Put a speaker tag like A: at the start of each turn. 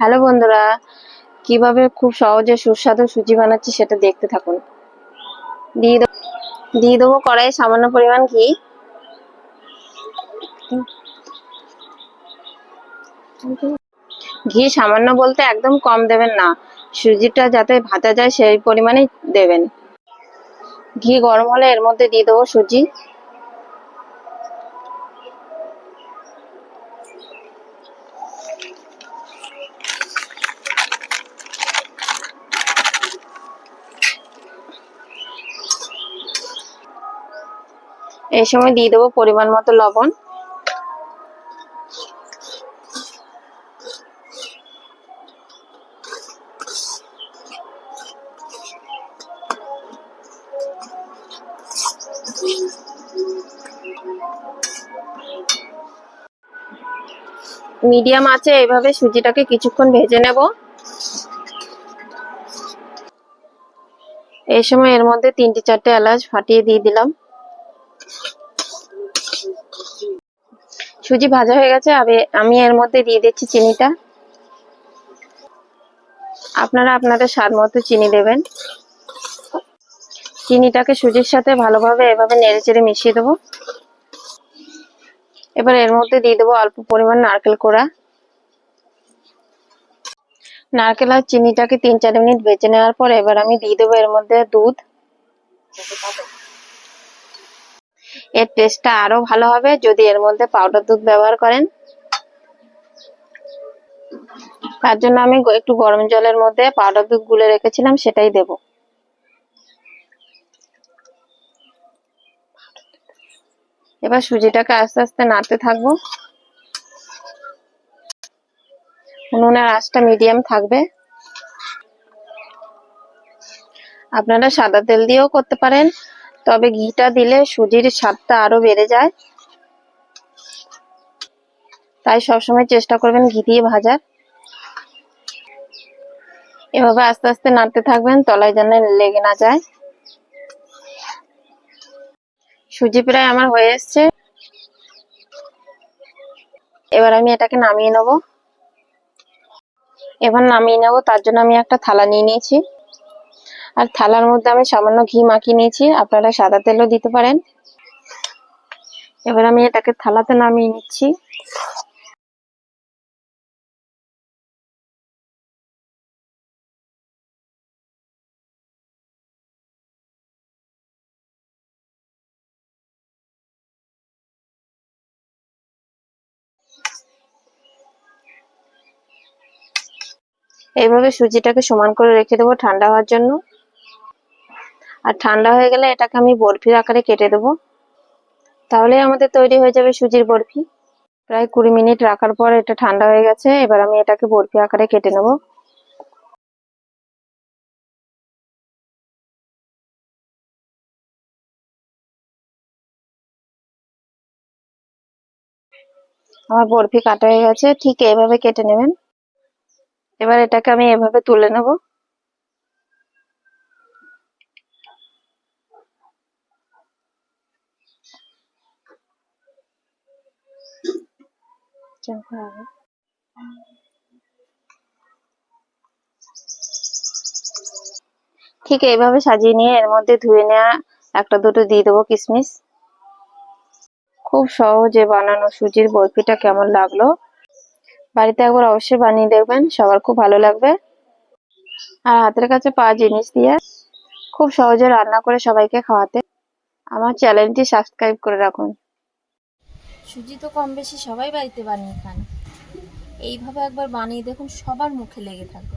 A: Hello বন্ধুরা, কীভাবে খুব সহজে সুস্বাদু সুজি বানাচ্ছি সেটা দেখতে থাকুন। দিয়ে দেবো কড়াই সামান্য পরিমাণ ঘি। ঘি সামান্য বলতে একদম কম দেবেন না, সুজিটা যাতে ভাজা যায় সেই পরিমাণে দেবেন। ঘি গরম হলে এর মধ্যে দিয়ে দেবো সুজি। এই সময় দিয়ে দেবো পরিমাণ মতো লবণ। মিডিয়াম আছে এইভাবে সুজিটাকে কিছুক্ষণ ভেজে নেব। এই সময় এর মধ্যে তিনটে চারটে এলাচ ফাটিয়ে দিয়ে দিলাম। সুজি ভাজা হয়ে গেছে আমি এর মধ্যে দিয়ে দিচ্ছি চিনিটা। আপনারা আপনাদের স্বাদ মতো চিনি দেবেন। চিনিটাকে সুজির সাথে ভালোভাবে এভাবে নেড়ে চেড়ে মিশিয়ে দেবো। এবার এর মধ্যে দিয়ে দেবো অল্প পরিমাণ নারকেল কোড়া। নারকেল আর চিনিটাকে তিন চার মিনিট বেঁচে নেওয়ার পর এবার আমি দিয়ে দেবো এর মধ্যে দুধ। এর টেস্টটা আরও ভালো হবে যদি এর মধ্যে পাউডার দুধ ব্যবহার করেন। তার জন্য আমি একটু গরম জলের মধ্যে পাউডার দুধ গুলে রেখেছিলাম, সেটাই দেব। এবার সুজিটাকে আস্তে আস্তে নাড়তে থাকব। উনুনের আঁচটা মিডিয়াম থাকবে। আপনারা সাদা তেল দিয়েও করতে পারেন। তবে ঘিটা দিলে সুজির স্বাদটা আরও বেড়ে যায়। তাই সবসময় চেষ্টা করবেন ঘি দিয়ে ভাজার। এভাবে আস্তে আস্তে নাড়তে থাকবেন, তলায় যেন লেগে না যায়। সুজি প্রায় আমার হয়ে এসছে। এবার আমি এটাকে নামিয়ে নেব। এবার নামিয়ে নেব, তার জন্য আমি একটা থালা নিয়ে নিয়েছি। আর থালার মধ্যে আমি সামান্য ঘি মাখিয়ে নিয়েছি। আপনারা সাদা তেলও দিতে পারেন। এবার আমি এটাকে থালাতে নামিয়ে নিচ্ছি। এইভাবে সুজিটাকে সমান করে রেখে দেবো ঠান্ডা হওয়ার জন্য। আর ঠান্ডা হয়ে গেলে এটাকে আমি বরফির আকারে কেটে দেবো। তাহলে আমাদের তৈরি হয়ে যাবে সুজির বরফি। প্রায় কুড়ি মিনিট রাখার পর এটা ঠান্ডা হয়ে গেছে, এবার আমি এটাকে বরফি আকারে কেটে নেব। আমার বরফি কাটা হয়ে গেছে, ঠিক এইভাবে কেটে নেবেন। এবার এটাকে আমি এভাবে তুলে নেব। ঠিক এইভাবে সাজিয়ে নিয়ে এর মধ্যে ধুয়ে নেওয়া একটা দুটো দিয়ে দেবো কিশমিশ খুব সহজে বানানো সুজির বরফিটা কেমন লাগল? বাড়িতে একবার অবশ্যই বানিয়ে দেখবেন, সবার খুব ভালো লাগবে। আর হাতের কাছে পাওয়া জিনিস দিয়ে খুব সহজে রান্না করে সবাইকে খাওয়াতে। আমার চ্যানেলটি সাবস্ক্রাইব করে রাখুন।
B: সুজি তো কম বেশি সবাই বাড়িতে বানিয়ে খান। এইভাবে একবার বানিয়ে দেখুন, সবার মুখে লেগে থাকবে।